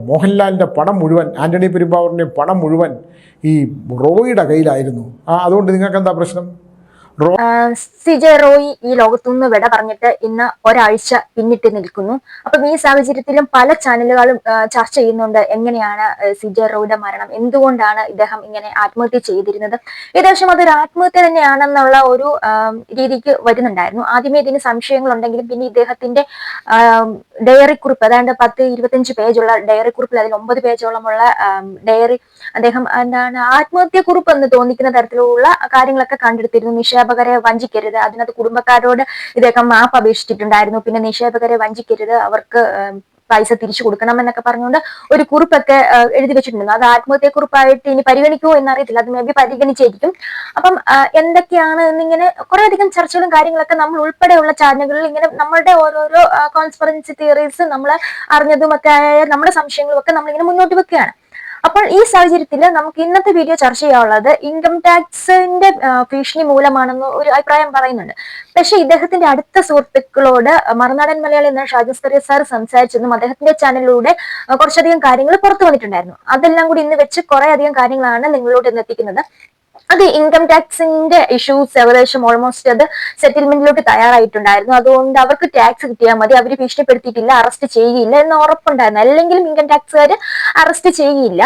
മോഹൻലാലിന്റെ പണം മുഴുവൻ ആന്റണി പെരുമ്പാവൂരിന്റെ പണം മുഴുവൻ ഈ റോയിയുടെ കയ്യിലായിരുന്നു. ആ അതുകൊണ്ട് നിങ്ങൾക്ക് എന്താ പ്രശ്നം? സിജെ റോയി ഈ ലോകത്തുനിന്ന് വിട പറഞ്ഞിട്ട് ഇന്ന് ഒരാഴ്ച പിന്നിട്ട് നിൽക്കുന്നു. അപ്പം ഈ സാഹചര്യത്തിലും പല ചാനലുകളും ചർച്ച ചെയ്യുന്നുണ്ട് എങ്ങനെയാണ് സിജെ റോയിയുടെ മരണം എന്തുകൊണ്ടാണ് ഇദ്ദേഹം ഇങ്ങനെ ആത്മഹത്യ ചെയ്തിരുന്നത്? ഏകദേശം അതൊരു ആത്മഹത്യ തന്നെയാണെന്നുള്ള ഒരു രീതിക്ക് വരുന്നുണ്ടായിരുന്നു. ആദ്യമേ ഇതിന് സംശയങ്ങളുണ്ടെങ്കിലും പിന്നെ ഇദ്ദേഹത്തിന്റെ ഡയറി കുറിപ്പ് അതായത് പത്ത് ഇരുപത്തഞ്ച് പേജുള്ള ഡയറി കുറിപ്പിൽ അതിൽ ഒമ്പത് പേജോളമുള്ള ഡയറി അദ്ദേഹം എന്താണ് ആത്മഹത്യ കുറിപ്പ് എന്ന് തോന്നിക്കുന്ന തരത്തിലുള്ള കാര്യങ്ങളൊക്കെ കണ്ടെടുത്തിരുന്നു. നിക്ഷേപകരെ വഞ്ചിക്കരുത്. അതിനകത്ത് കുടുംബക്കാരോട് ഇദ്ദേഹം മാപ്പ് അപേക്ഷിച്ചിട്ടുണ്ടായിരുന്നു. പിന്നെ നിക്ഷേപകരെ വഞ്ചിക്കരുത്. അവർക്ക് പൈസ തിരിച്ചു കൊടുക്കണം എന്നൊക്കെ പറഞ്ഞുകൊണ്ട് ഒരു കുറിപ്പൊക്കെ എഴുതി വെച്ചിട്ടുണ്ടായിരുന്നു. അത് ആത്മഹത്യ കുറിപ്പായിട്ട് ഇനി പരിഗണിക്കുമോ എന്നറിയത്തില്ല. അത് മേ ബി പരിഗണിച്ചായിരിക്കും. അപ്പം എന്തൊക്കെയാണ് എന്നിങ്ങനെ കുറെ അധികം ചർച്ചകളും കാര്യങ്ങളൊക്കെ നമ്മൾ ഉൾപ്പെടെയുള്ള ചാനലുകളിൽ ഇങ്ങനെ നമ്മളുടെ ഓരോരോ കോൺസ്പെറൻസി തിയറീസ് നമ്മൾ അറിഞ്ഞതും ഒക്കെ ആയ നമ്മുടെ സംശയങ്ങളും ഒക്കെ നമ്മളിങ്ങനെ മുന്നോട്ട് വെക്കുകയാണ്. അപ്പോൾ ഈ സാഹചര്യത്തിൽ നമുക്ക് ഇന്നത്തെ വീഡിയോ ചർച്ച ചെയ്യാനുള്ളത് ഇൻകം ടാക്സിന്റെ ഭീഷണി മൂലമാണെന്ന് ഒരു അഭിപ്രായം പറയുന്നുണ്ട്. പക്ഷെ ഇദ്ദേഹത്തിന്റെ അടുത്ത സുഹൃത്തുക്കളോട് മറുനാടൻ മലയാളി എന്ന ഷാജിസ്തറിയ സാർ സംസാരിച്ചെന്നും അദ്ദേഹത്തിന്റെ ചാനലിലൂടെ കുറച്ചധികം കാര്യങ്ങൾ പുറത്തു വന്നിട്ടുണ്ടായിരുന്നു. അതെല്ലാം കൂടി ഇന്ന് വെച്ച് കുറെ അധികം കാര്യങ്ങളാണ് നിങ്ങളോട് ഇന്ന് എത്തിക്കുന്നത്. അത് ഇൻകം ടാക്സിന്റെ ഇഷ്യൂസ് ഏകദേശം ഓൾമോസ്റ്റ് അത് സെറ്റിൽമെന്റിലോട്ട് തയ്യാറായിട്ടുണ്ടായിരുന്നു. അതുകൊണ്ട് അവർക്ക് ടാക്സ് കിട്ടിയാൽ മതി. അവർ ഭീഷണിപ്പെടുത്തിയിട്ടില്ല അറസ്റ്റ് ചെയ്യുകയില്ല എന്ന് ഉറപ്പുണ്ടായിരുന്നു. അല്ലെങ്കിലും ഇൻകം ടാക്സുകാർ അറസ്റ്റ് ചെയ്യുകയില്ല.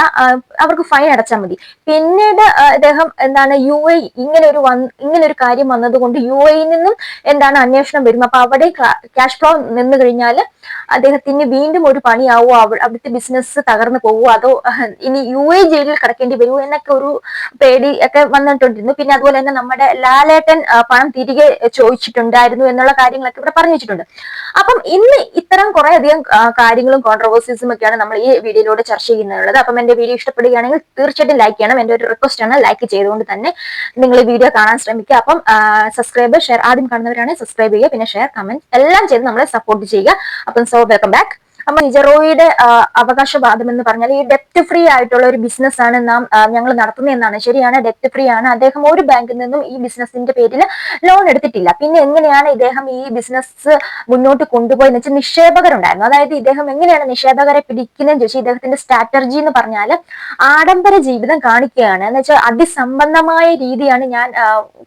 അവർക്ക് ഫൈൻ അടച്ചാൽ മതി. പിന്നീട് അദ്ദേഹം എന്താണ് യു എ ഇങ്ങനെ ഒരു ഇങ്ങനെ ഒരു കാര്യം വന്നതുകൊണ്ട് യു എയിൽ നിന്നും എന്താണ് അന്വേഷണം വരും. അപ്പൊ അവിടെ ക്യാഷ് ഫ്ലോ നിന്ന് കഴിഞ്ഞാൽ അദ്ദേഹത്തിന് വീണ്ടും ഒരു പണിയാവോ? അവ- അവിടുത്തെ ബിസിനസ് തകർന്നു പോവോ? അതോ ഇനി യു എ ജയിലിൽ കിടക്കേണ്ടി വരുമോ എന്നൊക്കെ ഒരു പേടി ഒക്കെ വന്നിട്ടുണ്ടിരുന്നു. പിന്നെ അതുപോലെ തന്നെ നമ്മുടെ ലാലേട്ടൻ പണം തിരികെ ചോദിച്ചിട്ടുണ്ടായിരുന്നു എന്നുള്ള കാര്യങ്ങളൊക്കെ ഇവിടെ പറഞ്ഞു അപ്പം ഇന്ന് ഇത്തരം കുറെ അധികം കാര്യങ്ങളും കോൺട്രവേഴ്സീസും ഒക്കെയാണ് നമ്മൾ ഈ വീഡിയോയിലൂടെ ചർച്ച ചെയ്യുന്നുള്ളത്. അപ്പം എന്റെ വീഡിയോ ഇഷ്ടപ്പെടുകയാണെങ്കിൽ തീർച്ചയായിട്ടും ലൈക്ക് ചെയ്യണം. എന്റെ ഒരു റിക്വസ്റ്റ് ആണ് ലൈക്ക് ചെയ്തുകൊണ്ട് തന്നെ നിങ്ങൾ ഈ വീഡിയോ കാണാൻ ശ്രമിക്കുക. അപ്പം സബ്സ്ക്രൈബ് ഷെയർ ആദ്യം കാണുന്നവരാണെങ്കിൽ സബ്സ്ക്രൈബ് ചെയ്യുക. പിന്നെ ഷെയർ കമന്റ് എല്ലാം ചെയ്ത് നമ്മളെ സപ്പോർട്ട് ചെയ്യുക. അപ്പം സോ വെൽക്കം ബാക്ക് അപ്പൊ നിജറോയുടെ അവകാശവാദം എന്ന് പറഞ്ഞാൽ ഈ ഡെപ്റ്റ് ഫ്രീ ആയിട്ടുള്ള ഒരു ബിസിനസ് ആണ് നാം ഞങ്ങൾ നടത്തുന്നതെന്നാണ്. ശരിയാണ് ഡെപ്റ്റ് ഫ്രീ ആണ്. അദ്ദേഹം ഒരു ബാങ്കിൽ നിന്നും ഈ ബിസിനസിന്റെ പേരിൽ ലോൺ എടുത്തിട്ടില്ല. പിന്നെ എങ്ങനെയാണ് ഇദ്ദേഹം ഈ ബിസിനസ് മുന്നോട്ട് കൊണ്ടുപോയെന്ന് വെച്ചാൽ നിക്ഷേപകരുണ്ടായിരുന്നു. അതായത് ഇദ്ദേഹം എങ്ങനെയാണ് നിക്ഷേപകരെ പിടിക്കുന്നതെന്ന് ചോദിച്ചാൽ ഇദ്ദേഹത്തിന്റെ സ്ട്രാറ്റജി എന്ന് പറഞ്ഞാൽ ആഡംബര ജീവിതം കാണിക്കുകയാണ്. എന്ന് വെച്ചാൽ അതിസംബന്ധമായ രീതിയാണ് ഞാൻ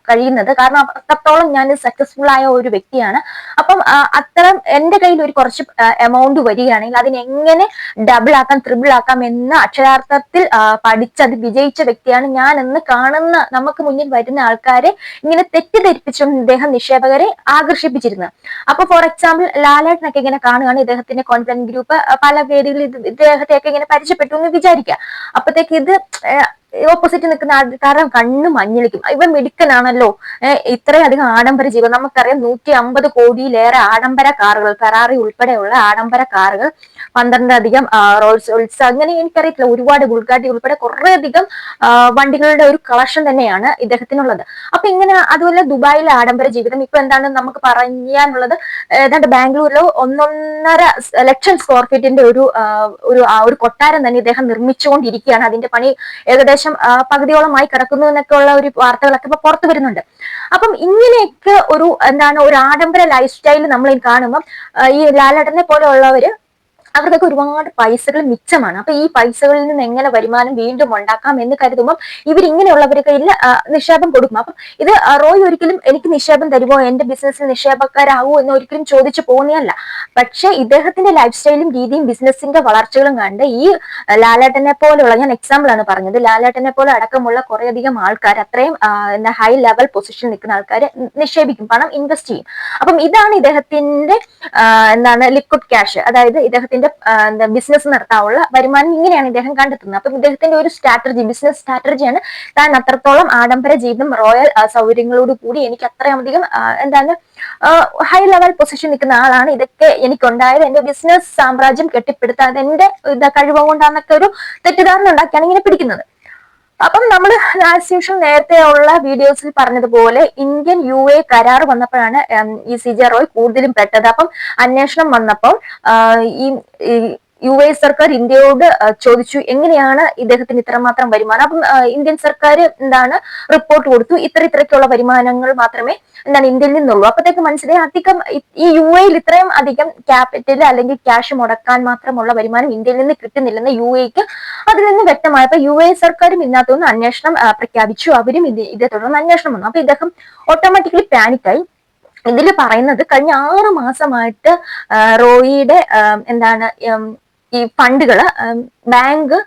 കഴിയുന്നത്. കാരണം അത്രത്തോളം ഞാൻ സക്സസ്ഫുൾ ആയ ഒരു വ്യക്തിയാണ്. അപ്പം അത്തരം എന്റെ കയ്യിൽ ഒരു കുറച്ച് എമൗണ്ട് വരികയാണെങ്കിൽ അതിനെ എങ്ങനെ ഡബിൾ ആക്കാം ത്രിബിൾ ആക്കാം എന്ന അക്ഷരാർത്ഥത്തിൽ ആ, പഠിച്ച് അത് വിജയിച്ച വ്യക്തിയാണ് ഞാൻ എന്ന് കാണുന്ന നമുക്ക് മുന്നിൽ വരുന്ന ആൾക്കാരെ ഇങ്ങനെ തെറ്റിദ്ധരിപ്പിച്ചുകൊണ്ട് ഇദ്ദേഹം നിക്ഷേപകരെ ആകർഷിപ്പിച്ചിരുന്നത് അപ്പൊ ഫോർ എക്സാമ്പിൾ ലാലേട്ടനൊക്കെ ഇങ്ങനെ കാണുകയാണ്. ഇദ്ദേഹത്തിന്റെ കോൺഫിഡൻസ് ഗ്രൂപ്പ് പല വേദികളിൽ ഇദ്ദേഹത്തെയൊക്കെ ഇങ്ങനെ പരിചയപ്പെട്ടു എന്ന് വിചാരിക്കുക. അപ്പത്തേക്ക് ഇത് ഓപ്പോസിറ്റ് നിൽക്കുന്ന ആൾക്കാരുടെ കണ്ണ് മഞ്ഞളിക്കും. ഇവൻ മിടുക്കനാണല്ലോ. ഇത്രയധികം ആഡംബര ജീവൻ നമുക്കറിയാം നൂറ്റി അമ്പത് കോടിയിലേറെ ആഡംബര കാറുകൾ ഫെറാറി ഉൾപ്പെടെയുള്ള ആഡംബര കാറുകൾ പന്ത്രണ്ടധികം റോൾസ് റോൾസ് അങ്ങനെ എനിക്കറിയത്തില്ല. ഒരുപാട് ബുൾഗാട്ടി ഉൾപ്പെടെ കുറെ അധികം വണ്ടികളുടെ ഒരു കളക്ഷൻ തന്നെയാണ് ഇദ്ദേഹത്തിനുള്ളത്. അപ്പൊ ഇങ്ങനെ അതുപോലെ ദുബായിലെ ആഡംബര ജീവിതം. ഇപ്പൊ എന്താണ് നമുക്ക് പറയാനുള്ളത്? ഏതാണ്ട് ബാംഗ്ലൂരിലോ ഒന്നൊന്നര ലക്ഷം സ്ക്വയർ ഫീറ്റിന്റെ ഒരു ഒരു കൊട്ടാരം തന്നെ ഇദ്ദേഹം നിർമ്മിച്ചുകൊണ്ടിരിക്കുകയാണ്. അതിന്റെ പണി ഏകദേശം ആ, പകുതിയോളമായി കിടക്കുന്നു എന്നൊക്കെ ഉള്ള ഒരു വാർത്തകളൊക്കെ ഇപ്പൊ പുറത്തു വരുന്നുണ്ട്. അപ്പം ഇങ്ങനെയൊക്കെ ഒരു എന്താണ് ഒരു ആഡംബര ലൈഫ് സ്റ്റൈൽ നമ്മൾ കാണുമ്പോൾ ഈ ലാലേട്ടനെ പോലെയുള്ളവര് അവർക്കൊക്കെ ഒരുപാട് പൈസകൾ മിച്ചമാണ്. അപ്പൊ ഈ പൈസകളിൽ നിന്ന് എങ്ങനെ വരുമാനം വീണ്ടും ഉണ്ടാക്കാം എന്ന് കരുതുമ്പോൾ ഇവർ ഇങ്ങനെയുള്ളവരുടെ കയ്യിൽ നിക്ഷേപം കൊടുക്കും. അപ്പം ഇത് റോയ് ഒരിക്കലും എനിക്ക് നിക്ഷേപം തരുമോ എന്റെ ബിസിനസ്സിൽ നിക്ഷേപക്കാരാകുമോ എന്ന് ഒരിക്കലും ചോദിച്ചു പോകുന്നതല്ല. പക്ഷേ ഇദ്ദേഹത്തിന്റെ ലൈഫ് സ്റ്റൈലും രീതിയും ബിസിനസിന്റെ വളർച്ചകളും കണ്ട് ഈ ലാലേട്ടനെ പോലെയുള്ള ഞാൻ എക്സാമ്പിൾ ആണ് പറഞ്ഞത്. ലാലേട്ടനെ പോലെ അടക്കമുള്ള കുറേയധികം ആൾക്കാർ അത്രയും ഹൈ ലെവൽ പൊസിഷനിൽ നിൽക്കുന്ന ആൾക്കാർ നിക്ഷേപിക്കും പണം ഇൻവെസ്റ്റ് ചെയ്യും. അപ്പം ഇതാണ് ഇദ്ദേഹത്തിന്റെ എന്താണ് ലിക്വിഡ് ക്യാഷ് അതായത് ഇദ്ദേഹത്തിന്റെ ആ, എന്താ ബിസിനസ് നടത്താനുള്ള വരുമാനം ഇങ്ങനെയാണ് ഇദ്ദേഹം കണ്ടെത്തുന്നത്. അപ്പം ഇദ്ദേഹത്തിന്റെ ഒരു സ്ട്രാറ്റജി ബിസിനസ് സ്ട്രാറ്റജിയാണ് താൻ അത്രത്തോളം ആഡംബര ജീവിതം റോയൽ സൗകര്യങ്ങളോട് കൂടി എനിക്ക് അത്രയധികം എന്താണ് ഹൈ ലെവൽ പൊസിഷൻ നിൽക്കുന്ന ആളാണ് ഇതൊക്കെ എനിക്കുണ്ടായത്. എന്റെ ബിസിനസ് സാമ്രാജ്യം കെട്ടിപ്പടുത്താൻ എന്റെ കഴിവ് കൊണ്ടാന്നൊക്കെ ഒരു തെറ്റിദ്ധാരണ ഉണ്ടാക്കിയാണ് ഇങ്ങനെ പിടിക്കുന്നത്. അപ്പം നമ്മൾ ആസ് യൂഷ്വൽ നേരത്തെ ഉള്ള വീഡിയോസിൽ പറഞ്ഞതുപോലെ ഇന്ത്യൻ യു എ കരാർ വന്നപ്പോഴാണ് ഈ സി ജെ റോയ് കൂടുതലും പെട്ടത്. അപ്പം അന്വേഷണം വന്നപ്പോൾ ഈ യു എ സർക്കാർ ഇന്ത്യയോട് ചോദിച്ചു എങ്ങനെയാണ് ഇദ്ദേഹത്തിന് ഇത്രമാത്രം വരുമാനം? അപ്പം ഇന്ത്യൻ സർക്കാർ എന്താണ് റിപ്പോർട്ട് കൊടുത്തു. ഇത്ര ഇത്രയ്ക്കുള്ള വരുമാനങ്ങൾ മാത്രമേ എന്താണ് ഇന്ത്യയിൽ നിന്നുള്ളൂ. അപ്പോഴത്തേക്ക് മനസ്സിലായി അധികം ഈ യു എയിൽ ഇത്രയും അധികം ക്യാപിറ്റൽ അല്ലെങ്കിൽ ക്യാഷ് മുടക്കാൻ മാത്രമുള്ള വരുമാനം ഇന്ത്യയിൽ നിന്ന് കിട്ടുന്നില്ലെന്ന് യു എക്ക് അതിൽ നിന്ന് വ്യക്തമായപ്പോൾ യു എ സർക്കാരും ഇതിനകത്തുനിന്ന് അന്വേഷണം പ്രഖ്യാപിച്ചു. അവരും ഇത് ഇതേ തുടർന്ന് അന്വേഷണം വന്നു. അപ്പൊ ഇദ്ദേഹം ഓട്ടോമാറ്റിക്കലി പാനിക്കായി ഇതിൽ പറയുന്നത് കഴിഞ്ഞ ആറ് മാസമായിട്ട് റോയിയുടെ എന്താണ് ഈ ഫണ്ടുകൾ ബാങ്ക്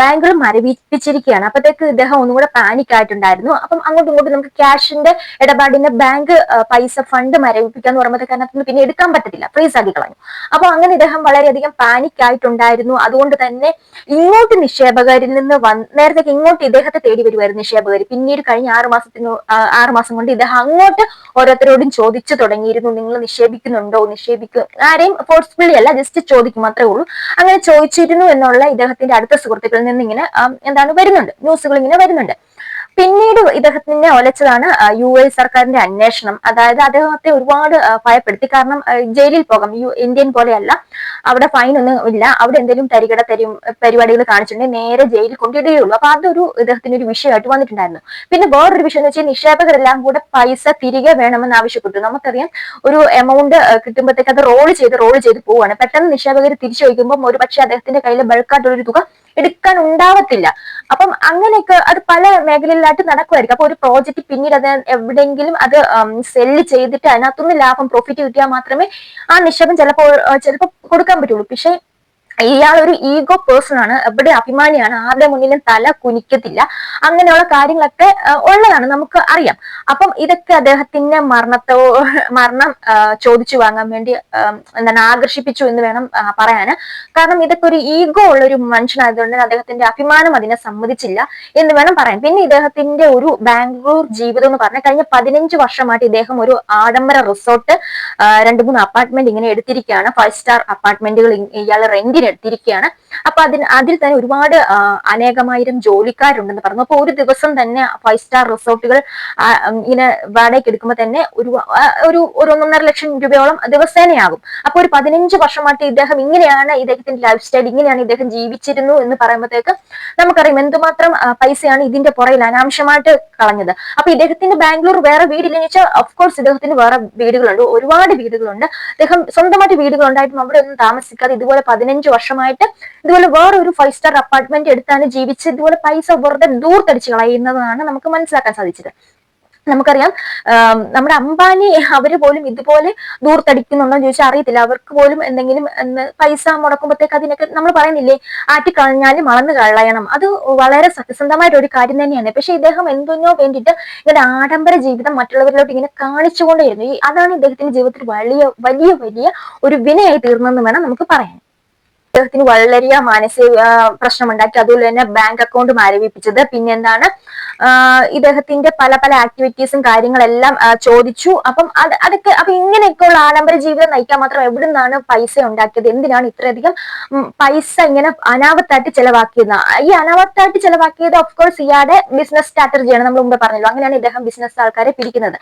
ബാങ്കുകൾ മരവിപ്പിച്ചിരിക്കുകയാണ്. അപ്പത്തേക്ക് ഇദ്ദേഹം ഒന്നും കൂടെ പാനിക് ആയിട്ടുണ്ടായിരുന്നു. അപ്പം അങ്ങോട്ടും ഇങ്ങോട്ടും നമുക്ക് ക്യാഷിന്റെ ഇടപാടിന്റെ ബാങ്ക് പൈസ ഫണ്ട് മരവിപ്പിക്കാന്ന് പറയുമ്പോഴത്തേക്ക് അതിനകത്ത് പിന്നെ എടുക്കാൻ പറ്റത്തില്ല. ഫ്രീസ് ആക്കി കളഞ്ഞു. അപ്പൊ അങ്ങനെ ഇദ്ദേഹം വളരെയധികം പാനിക് ആയിട്ടുണ്ടായിരുന്നു. അതുകൊണ്ട് തന്നെ ഇങ്ങോട്ട് നിക്ഷേപകരിൽ നിന്ന് വന്ന് നേരത്തെ ഇങ്ങോട്ട് ഇദ്ദേഹത്തെ തേടി വരുമായിരുന്നു നിക്ഷേപകർ. പിന്നീട് കഴിഞ്ഞ ആറു മാസത്തിന് ആറു മാസം കൊണ്ട് ഇദ്ദേഹം അങ്ങോട്ട് ഓരോരുത്തരോടും ചോദിച്ചു തുടങ്ങിയിരുന്നു. നിങ്ങൾ നിക്ഷേപിക്കുന്നുണ്ടോ? നിക്ഷേപിക്കും ആരെയും ഫോഴ്സ്ഫുള്ളി അല്ല ജസ്റ്റ് ചോദിക്കും മാത്രമേ ഉള്ളൂ. അങ്ങനെ ചോദിച്ചിരുന്നു എന്നുള്ള ഇദ്ദേഹത്തിന്റെ അടുത്ത സുഹൃത്തുക്കളിൽ നിന്ന് ഇങ്ങനെ എന്താണ് വരുന്നുണ്ട്. ന്യൂസുകൾ ഇങ്ങനെ വരുന്നുണ്ട്. പിന്നീട് ഇദ്ദേഹത്തിനെ ഒലച്ചതാണ് യു എ സർക്കാരിന്റെ അന്വേഷണം. അതായത് അദ്ദേഹത്തെ ഒരുപാട് ഭയപ്പെടുത്തി. കാരണം ജയിലിൽ പോകാം. യു ഇന്ത്യൻ പോലെയല്ല. അവിടെ ഫൈൻ ഒന്നും ഇല്ല. അവിടെ എന്തെങ്കിലും തരികട തരും പരിപാടികൾ കാണിച്ചിട്ടുണ്ടെങ്കിൽ നേരെ ജയിലിൽ കൊണ്ടിടുകയുള്ളൂ അപ്പൊ അതൊരു ഇദ്ദേഹത്തിന് ഒരു വിഷയമായിട്ട് വന്നിട്ടുണ്ടായിരുന്നു. പിന്നെ വേറൊരു വിഷയം എന്ന് വെച്ചാൽ നിക്ഷേപകരെല്ലാം കൂടെ പൈസ തിരികെ വേണമെന്ന് ആവശ്യപ്പെട്ടു. നമുക്കറിയാം ഒരു എമൗണ്ട് കിട്ടുമ്പോഴത്തേക്ക് അത് റോൾ ചെയ്ത് റോൾ ചെയ്ത് പോവാണ് പെട്ടെന്ന് നിക്ഷേപകർ തിരിച്ചു ചോദിക്കുമ്പോൾ ഒരു പക്ഷേ അദ്ദേഹത്തിന്റെ കയ്യിൽ ബൾക്കായിട്ടുള്ള ഒരു തുക എടുക്കാൻ ഉണ്ടാവത്തില്ല. അപ്പം അങ്ങനെയൊക്കെ അത് പല മേഖലയിലായിട്ട് നടക്കുമായിരിക്കും. അപ്പൊ ഒരു പ്രോജക്റ്റ് പിന്നീട് അത് എവിടെയെങ്കിലും അത് സെല്ല് ചെയ്തിട്ട് അതിനകത്തുനിന്ന് ലാഭം പ്രോഫിറ്റ് കിട്ടിയാൽ മാത്രമേ ആ നിക്ഷേപം ചിലപ്പോൾ ചിലപ്പോൾ കൊടുക്കാൻ പറ്റുള്ളൂ. പക്ഷേ ഇയാൾ ഒരു ഈഗോ പേഴ്സൺ ആണ് എവിടെ അഭിമാനിയാണ് ആരുടെ മുന്നിലും തല കുനിക്കത്തില്ല അങ്ങനെയുള്ള കാര്യങ്ങളൊക്കെ ഉള്ളതാണ് നമുക്ക് അറിയാം. അപ്പം ഇതൊക്കെ അദ്ദേഹത്തിന്റെ മരണത്തോ മരണം ചോദിച്ചു വാങ്ങാൻ വേണ്ടി എന്താണ് ആകർഷിപ്പിച്ചു എന്ന് വേണം പറയാന് കാരണം ഇതൊക്കെ ഒരു ഈഗോ ഉള്ള ഒരു മനുഷ്യനായതുകൊണ്ട് അദ്ദേഹത്തിന്റെ അഭിമാനം അതിനെ സമ്മതിച്ചില്ല എന്ന് വേണം പറയാൻ. പിന്നെ ഇദ്ദേഹത്തിന്റെ ഒരു ബാംഗ്ലൂർ ജീവിതം എന്ന് പറഞ്ഞാൽ കഴിഞ്ഞ പതിനഞ്ച് വർഷമായിട്ട് ഇദ്ദേഹം ഒരു ആഡംബര റിസോർട്ട് രണ്ട് മൂന്ന് അപ്പാർട്ട്മെന്റ് ഇങ്ങനെ എടുത്തിരിക്കുകയാണ്. ഫൈവ് സ്റ്റാർ അപ്പാർട്ട്മെന്റുകൾ ഇയാൾ റെന്റിന് എടുത്തിരിക്കുകയാണ്. അപ്പൊ അതിന് അതിൽ തന്നെ ഒരുപാട് അനേകമായിരം ജോലിക്കാരുണ്ടെന്ന് പറഞ്ഞു. അപ്പൊ ഒരു ദിവസം തന്നെ ഫൈവ് സ്റ്റാർ റിസോർട്ടുകൾ ഇങ്ങനെ വാടകയ്ക്ക് എടുക്കുമ്പോൾ തന്നെ ഒരു ഒരു ഒരു ഒന്നൊന്നര ലക്ഷം രൂപയോളം ദിവസേനയാകും അപ്പൊ ഒരു പതിനഞ്ച് വർഷമായിട്ട് ഇദ്ദേഹം ഇങ്ങനെയാണ് ഇദ്ദേഹത്തിന്റെ ലൈഫ് സ്റ്റൈൽ ഇങ്ങനെയാണ് ഇദ്ദേഹം ജീവിച്ചിരുന്നു എന്ന് പറയുമ്പോഴത്തേക്ക് നമുക്കറിയാം എന്തുമാത്രം പൈസയാണ് ഇതിന്റെ പുറയിൽ അനാവശ്യമായിട്ട് കളഞ്ഞത്. അപ്പൊ ഇദ്ദേഹത്തിന്റെ ബാംഗ്ലൂർ വേറെ വീടില്ലെന്ന് വെച്ചാൽ കോഴ്സ് ഇദ്ദേഹത്തിന് വേറെ വീടുകളുണ്ട് ഒരുപാട് വീടുകളുണ്ട്. അദ്ദേഹം സ്വന്തമായിട്ട് വീടുകൾ ഉണ്ടായിട്ടും അവിടെ ഒന്നും താമസിക്കാതെ ഇതുപോലെ പതിനഞ്ച് വർഷമായിട്ട് ഇതുപോലെ വേറെ ഒരു ഫൈവ് സ്റ്റാർ അപ്പാർട്ട്മെന്റ് എടുത്താണ് ജീവിച്ച് ഇതുപോലെ പൈസ വെറുതെ ദൂർത്തടിച്ച് കളയുന്നതാണ് നമുക്ക് മനസ്സിലാക്കാൻ സാധിച്ചത്. നമുക്കറിയാം നമ്മുടെ അംബാനി അവർ പോലും ഇതുപോലെ ദൂർത്തടിക്കുന്നുണ്ടോ എന്ന് ചോദിച്ചാൽ അറിയത്തില്ല. അവർക്ക് പോലും എന്തെങ്കിലും പൈസ മുടക്കുമ്പോഴത്തേക്ക് അതിനൊക്കെ നമ്മൾ പറയുന്നില്ലേ ആറ്റി കളഞ്ഞാലും മറന്നു കളയണം. അത് വളരെ സത്യസന്ധമായിട്ട് ഒരു കാര്യം തന്നെയാണ്. പക്ഷെ ഇദ്ദേഹം എന്തിനോ വേണ്ടിയിട്ട് ഇങ്ങനെ ആഡംബര ജീവിതം മറ്റുള്ളവരിലോട്ട് ഇങ്ങനെ കാണിച്ചുകൊണ്ടേയിരുന്നു. അതാണ് ഇദ്ദേഹത്തിന്റെ ജീവിതത്തിൽ വലിയ വലിയ വലിയ ഒരു വിനയായി തീർന്നെന്ന് വേണം നമുക്ക് പറയാൻ. ഇദ്ദേഹത്തിന് വളരെ മാനസിക പ്രശ്നമുണ്ടാക്കി. അതുപോലെ തന്നെ ബാങ്ക് അക്കൗണ്ട് മരവിപ്പിച്ചത്. പിന്നെന്താണ് ഇദ്ദേഹത്തിന്റെ പല പല ആക്ടിവിറ്റീസും കാര്യങ്ങളെല്ലാം ചോദിച്ചു. അപ്പം അത് അതൊക്കെ അപ്പൊ ഇങ്ങനെയൊക്കെ ഉള്ള ആഡംബര ജീവിതം നയിക്കാൻ മാത്രം എവിടെ നിന്നാണ് പൈസ ഉണ്ടാക്കിയത്? എന്തിനാണ് ഇത്രയധികം പൈസ ഇങ്ങനെ അനാവത്തായിട്ട് ചെലവാക്കിയത്? ഈ അനാവത്തായിട്ട് ചെലവാക്കിയത് ഓഫ് കോഴ്സ് ഇയാളുടെ ബിസിനസ് സ്ട്രാറ്റജിയാണ് നമ്മൾ മുമ്പ് പറഞ്ഞല്ലോ. അങ്ങനെയാണ് ഇദ്ദേഹം ബിസിനസ് ആൾക്കാരെ പിരിക്കുന്നത്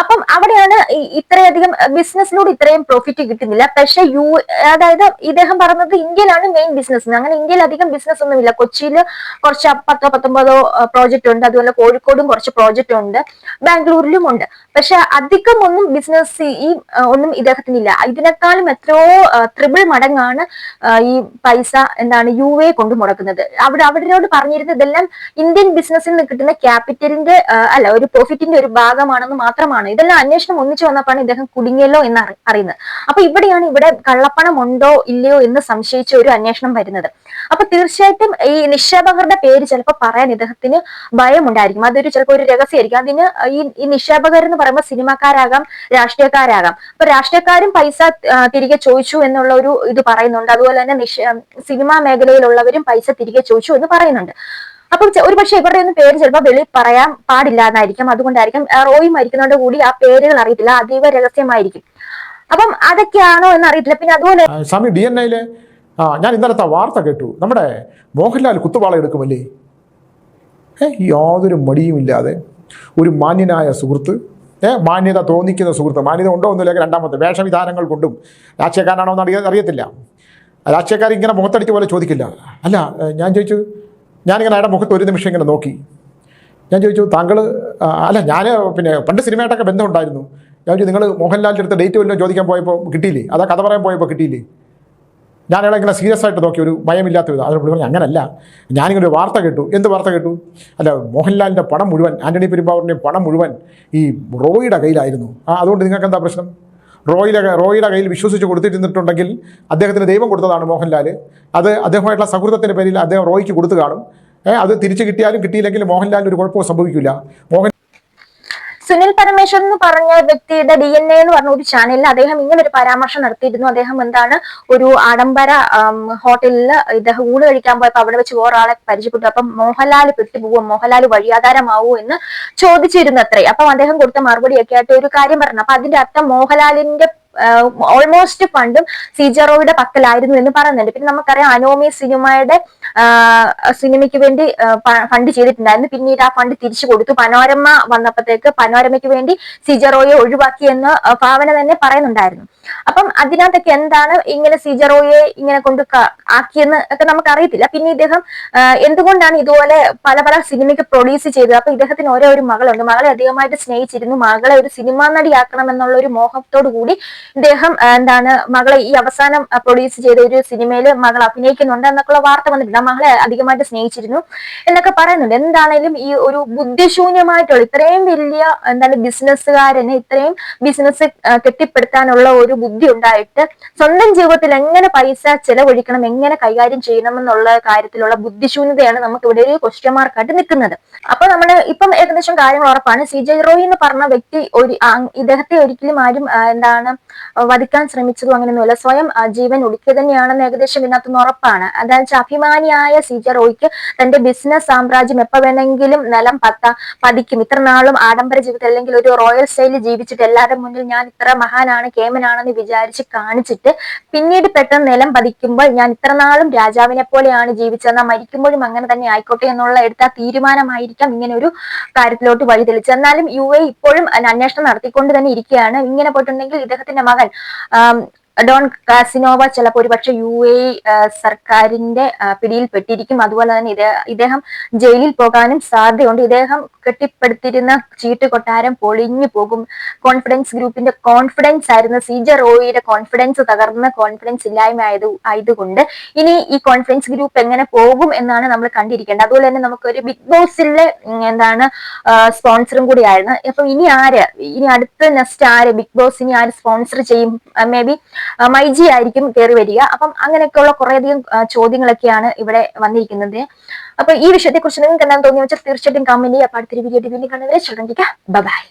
അപ്പം അവിടെയാണ് ഇത്രയധികം ബിസിനസ്സിലൂടെ ഇത്രയും പ്രോഫിറ്റ് കിട്ടുന്നില്ല. പക്ഷെ യു അതായത് ഇദ്ദേഹം പറഞ്ഞത് ഇന്ത്യയിലാണ് മെയിൻ ബിസിനസ് അങ്ങനെ ഇന്ത്യയിൽ അധികം ബിസിനസ് ഒന്നുമില്ല. കൊച്ചിയിൽ കുറച്ച് പത്തോ പത്തൊമ്പതോ പ്രോജക്റ്റ് ഉണ്ട്. അതുപോലെ കോഴിക്കോടും കുറച്ച് പ്രോജക്റ്റ് ഉണ്ട്. ബാംഗ്ലൂരിലും ഉണ്ട്. പക്ഷെ അധികം ഒന്നും ബിസിനസ് ഈ ഒന്നും ഇദ്ദേഹത്തിനില്ല. ഇതിനേക്കാളും എത്രയോ ത്രിബിൾ മടങ്ങാണ് ഈ പൈസ എന്താണ് യു എ കൊണ്ട് മുടക്കുന്നത്. അവിടെ അവരോട് പറഞ്ഞിരുന്നത് ഇതെല്ലാം ഇന്ത്യൻ ബിസിനസ്സിൽ നിന്ന് കിട്ടുന്ന ക്യാപിറ്റലിന്റെ അല്ല ഒരു പ്രോഫിറ്റിന്റെ ഒരു ഭാഗമാണെന്ന് മാത്രമാണ്. ഇതെല്ലാം അന്വേഷണം ഒന്നിച്ചു വന്നപ്പോഴാണ് ഇദ്ദേഹം കുടുങ്ങിയല്ലോ എന്ന് അറിയുന്നത്. അപ്പൊ ഇവിടെയാണ് ഇവിടെ കള്ളപ്പണം ഉണ്ടോ ഇല്ലയോ എന്ന് സംശയിച്ച ഒരു അന്വേഷണം വരുന്നത്. അപ്പൊ തീർച്ചയായിട്ടും ഈ നിക്ഷേപകരുടെ പേര് ചിലപ്പോൾ പറയാൻ ഇദ്ദേഹത്തിന് ഭയമുണ്ടായിരിക്കും. അതൊരു ചിലപ്പോൾ ഒരു രഹസ്യമായിരിക്കും. അതിന് ഈ നിക്ഷേപകർ എന്ന് പറയുമ്പോൾ സിനിമാക്കാരാകാം രാഷ്ട്രീയക്കാരാകാം. അപ്പൊ രാഷ്ട്രീയക്കാരും പൈസ തിരികെ ചോദിച്ചു എന്നുള്ള ഒരു ഇത് പറയുന്നുണ്ട്. അതുപോലെ തന്നെ സിനിമാ മേഖലയിലുള്ളവരും പൈസ തിരികെ ചോദിച്ചു എന്ന് പറയുന്നുണ്ട്. അപ്പം ഒരു പക്ഷേ ഇവരുടെ ഒന്നും പേര് ചിലപ്പോൾ വെളി പറയാൻ പാടില്ലാന്നായിരിക്കും അതുകൊണ്ടായിരിക്കും റോയി മരിക്കുന്നതോട് കൂടി ആ പേരുകൾ അറിയത്തില്ല. അതീവ രഹസ്യമായിരിക്കും. അപ്പം അതൊക്കെയാണോ എന്ന് അറിയത്തില്ല. പിന്നെ അതുപോലെ ആ, ഞാൻ ഇന്നലത്തെ വാർത്ത കേട്ടു. നമ്മുടെ മോഹൻലാൽ കുത്തുവാള എടുക്കുമല്ലേ? ഏ യാതൊരു മടിയുമില്ലാതെ ഒരു മാന്യനായ സുഹൃത്ത് ഏ മാന്യത തോന്നിക്കുന്ന സുഹൃത്ത് മാന്യത ഉണ്ടോ ഒന്നുമില്ല രണ്ടാമത്തെ വേഷവിധാനങ്ങൾ കൊണ്ടും രാഷ്ട്രീയക്കാരനാണോ എന്ന് അറിയ അറിയത്തില്ല. രാഷ്ട്രീയക്കാർ ഇങ്ങനെ മുഖത്തടിച്ച പോലെ ചോദിക്കില്ല. അല്ല ഞാൻ ചോദിച്ചു ഞാനിങ്ങനെ അയാളുടെ മുഖത്ത് ഒരു നിമിഷം ഇങ്ങനെ നോക്കി. ഞാൻ ചോദിച്ചു താങ്കൾ അല്ല ഞാൻ പിന്നെ പണ്ട് സിനിമയായിട്ടൊക്കെ ബന്ധമുണ്ടായിരുന്നു. ഞാൻ ചോദിച്ചു നിങ്ങൾ മോഹൻലാലിന്റെ അടുത്ത് ഡേറ്റ് വല്ലതും ചോദിക്കാൻ പോയപ്പോൾ കിട്ടിയില്ലേ? അതാ കഥ പറയാൻ പോയപ്പോൾ കിട്ടിയില്ലേ? ഞാൻ ഇങ്ങനെ സീരിയസ് ആയിട്ട് നോക്കി ഒരു ഭയമില്ലാത്ത വിധം അതിന് പുള്ളി പറഞ്ഞു അങ്ങനല്ല. ഞാനിങ്ങനെ ഒരു വാർത്ത കേട്ടു. എന്ത് വാർത്ത കേട്ടു? അല്ല മോഹൻലാലിന്റെ പണം മുഴുവൻ ആന്റണി പെരുമ്പാവൂരിന്റെയും പണം മുഴുവൻ ഈ റോയിയുടെ കയ്യിലായിരുന്നു. ആ അതുകൊണ്ട് നിങ്ങൾക്ക് എന്താ പ്രശ്നം? റോയിലെ റോയിയുടെ കയ്യിൽ വിശ്വസിച്ച് കൊടുത്തിരുന്നിട്ടുണ്ടെങ്കിൽ അദ്ദേഹത്തിന് ദൈവം കൊടുത്തതാണ് മോഹൻലാൽ അത് അദ്ദേഹമായിട്ടുള്ള സൗഹൃദത്തിന്റെ പേരിൽ അദ്ദേഹം റോയിക്ക് കൊടുത്തു കാണും. അത് തിരിച്ച് കിട്ടിയാലും കിട്ടിയില്ലെങ്കിലും മോഹൻലാലിന് ഒരു കുഴപ്പവും സംഭവിക്കില്ല മോഹൻ സുനിൽ പരമേശ്വർ എന്ന് പറഞ്ഞ വ്യക്തിയുടെ ഡി എൻ എ എന്ന് പറഞ്ഞ ഒരു ചാനലിൽ അദ്ദേഹം ഇങ്ങനെ ഒരു പരാമർശം നടത്തിയിരുന്നു. അദ്ദേഹം എന്താണ് ഒരു ആഡംബര ഹോട്ടലിൽ ഇദ്ദേഹം ഊണ് കഴിക്കാൻ പോയപ്പോൾ അവിടെ വെച്ച് ഒരാളെ പരിചയപ്പെട്ടു. അപ്പം മോഹൻലാൽ പെട്ടുപോകും മോഹൻലാൽ വഴിയാധാരമാവോ എന്ന് ചോദിച്ചിരുന്നു അത്രേ അപ്പം അദ്ദേഹം കൊടുത്ത മറുപടിയൊക്കെ ആയിട്ട് ഒരു കാര്യം പറഞ്ഞു. അപ്പൊ അതിന്റെ അർത്ഥം മോഹൻലാലിന്റെ ഓൾമോസ്റ്റ് ഫണ്ടും സീജറോയുടെ പക്കലായിരുന്നു എന്ന് പറയുന്നുണ്ട്. പിന്നെ നമുക്കറിയാം അനോമി സിനിമയുടെ സിനിമയ്ക്ക് വേണ്ടി ഫണ്ട് ചെയ്തിട്ടുണ്ടായിരുന്നു. പിന്നീട് ആ ഫണ്ട് തിരിച്ചു കൊടുത്തു. പനോരമ വന്നപ്പോഴത്തേക്ക് പനോരമയ്ക്ക് വേണ്ടി സിജറോയെ ഒഴിവാക്കി എന്ന് ഭാവന തന്നെ പറയുന്നുണ്ടായിരുന്നു. അപ്പം അതിനകത്തൊക്കെ എന്താണ് ഇങ്ങനെ സിജറോയെ ഇങ്ങനെ കൊണ്ട് ആക്കിയെന്ന് ഒക്കെ നമുക്ക് അറിയത്തില്ല പിന്നെ ഇദ്ദേഹം എന്തുകൊണ്ടാണ് ഇതുപോലെ പല പല സിനിമയ്ക്ക് പ്രൊഡ്യൂസ് ചെയ്തത്? അപ്പൊ ഇദ്ദേഹത്തിന് ഓരോ ഒരു മകളുണ്ട്. മകളെ അധികമായിട്ട് സ്നേഹിച്ചിരുന്നു. മകളെ ഒരു സിനിമാ നടിയാക്കണം എന്നുള്ള ഒരു മോഹത്തോടു കൂടി ഇദ്ദേഹം എന്താണ് മകളെ ഈ അവസാനം പ്രൊഡ്യൂസ് ചെയ്ത ഒരു സിനിമയിൽ മകൾ അഭിനയിക്കുന്നുണ്ട് എന്നൊക്കെയുള്ള വാർത്ത വന്നിട്ടുണ്ട്. മകളെ അധികമായിട്ട് സ്നേഹിച്ചിരുന്നു എന്നൊക്കെ പറയുന്നുണ്ട്. എന്താണേലും ഈ ഒരു ബുദ്ധിശൂന്യമായിട്ടുള്ള ഇത്രയും വലിയ എന്താണ് ബിസിനസ്സുകാരന് ഇത്രയും ബിസിനസ് കെട്ടിപ്പടുത്താനുള്ള ഒരു ബുദ്ധി ഉണ്ടായിട്ട് സ്വന്തം ജീവിതത്തിൽ എങ്ങനെ പൈസ ചെലവഴിക്കണം എങ്ങനെ കൈകാര്യം ചെയ്യണം എന്നുള്ള കാര്യത്തിലുള്ള ബുദ്ധിശൂന്യതയാണ് നമുക്ക് ഇവിടെ ഒരു ക്വസ്റ്റ്യൻ മാർക്കായിട്ട് നിൽക്കുന്നത്. അപ്പൊ നമ്മൾ ഇപ്പം ഏകദേശം കാര്യങ്ങൾ ഉറപ്പാണ്. സി ജെ റോയി എന്ന് പറഞ്ഞ വ്യക്തി ഒരു ഇദ്ദേഹത്തെ ഒരിക്കലും ആരും എന്താണ് വധിക്കാൻ ശ്രമിച്ചതും അങ്ങനെയൊന്നുമില്ല. സ്വയം ജീവൻ ഒടുക്കിയത് തന്നെയാണെന്ന് ഏകദേശം ഇതിനകത്തുനിന്ന് ഉറപ്പാണ്. അതായത് അഭിമാനിയായ സി ജെ റോയ്ക്ക് തന്റെ ബിസിനസ് സാമ്രാജ്യം എപ്പോ വേണമെങ്കിലും നിലം പത്ത പതിക്കും. ഇത്ര നാളും ആഡംബര ജീവിതം അല്ലെങ്കിൽ ഒരു റോയൽ സ്റ്റൈലിൽ ജീവിച്ചിട്ട് എല്ലാവരുടെ മുന്നിൽ ഞാൻ ഇത്ര മഹാനാണ് കേമനാണെന്ന് വിചാരിച്ച് കാണിച്ചിട്ട് പിന്നീട് പെട്ടെന്ന് നിലം പതിക്കുമ്പോൾ ഞാൻ ഇത്ര നാളും രാജാവിനെ പോലെയാണ് ജീവിച്ചതെന്നാൽ മരിക്കുമ്പോഴും അങ്ങനെ തന്നെ ആയിക്കോട്ടെ എന്നുള്ള എടുത്ത തീരുമാനമായിരിക്കാം ഇങ്ങനെ ഒരു കാര്യത്തിലോട്ട് വഴിതെളിച്ചത്. എന്നാലും യു എ ഇപ്പോഴും അന്വേഷണം നടത്തിക്കൊണ്ട് തന്നെ ഇരിക്കുകയാണ്. ഇങ്ങനെ പോയിട്ടുണ്ടെങ്കിൽ ഇദ്ദേഹത്തിന്റെ മകൻ ആം, ഡോൺ കാസിനോവ ചിലപ്പോൾ ഒരുപക്ഷെ യു എ സർക്കാരിന്റെ പിടിയിൽപ്പെട്ടിരിക്കും. അതുപോലെ തന്നെ ഇദ്ദേഹം ജയിലിൽ പോകാനും സാധ്യതയുണ്ട്. ഇദ്ദേഹം കെട്ടിപ്പടുത്തിരുന്ന ചീട്ട് കൊട്ടാരം പൊളിഞ്ഞു പോകും. കോൺഫിഡൻസ് ഗ്രൂപ്പിന്റെ കോൺഫിഡൻസ് ആയിരുന്ന. സിജ റോയിയുടെ കോൺഫിഡൻസ് തകർന്ന കോൺഫിഡൻസ് ഇല്ലായ്മ ആയത് ആയതുകൊണ്ട് ഇനി ഈ കോൺഫിഡൻസ് ഗ്രൂപ്പ് എങ്ങനെ പോകും എന്നാണ് നമ്മൾ കണ്ടിരിക്കേണ്ടത്. അതുപോലെ തന്നെ നമുക്കൊരു ബിഗ് ബോസിലെ എന്താണ് സ്പോൺസറും കൂടി ആയിരുന്നു അപ്പൊ ഇനി ആര് ഇനി അടുത്ത നെക്സ്റ്റ് ആര് ബിഗ് ബോസ് ഇനി ആര് സ്പോൺസർ ചെയ്യും? മേ ബി മൈജി ആയിരിക്കും കയറി വരിക. അപ്പം അങ്ങനെയൊക്കെയുള്ള കുറേയധികം ചോദ്യങ്ങളൊക്കെയാണ് ഇവിടെ വന്നിരിക്കുന്നത്. അപ്പൊ ഈ വിഷയത്തെ കുറിച്ച് നിങ്ങൾക്ക് എന്താണ് തോന്നിയ വെച്ചാൽ തീർച്ചയായിട്ടും കമന്റ് ചെയ്യുക. അടുത്തൊരു വീഡിയോ വീണ്ടും കാണുന്നവരെ ശ്രദ്ധിക്കുക ബൈ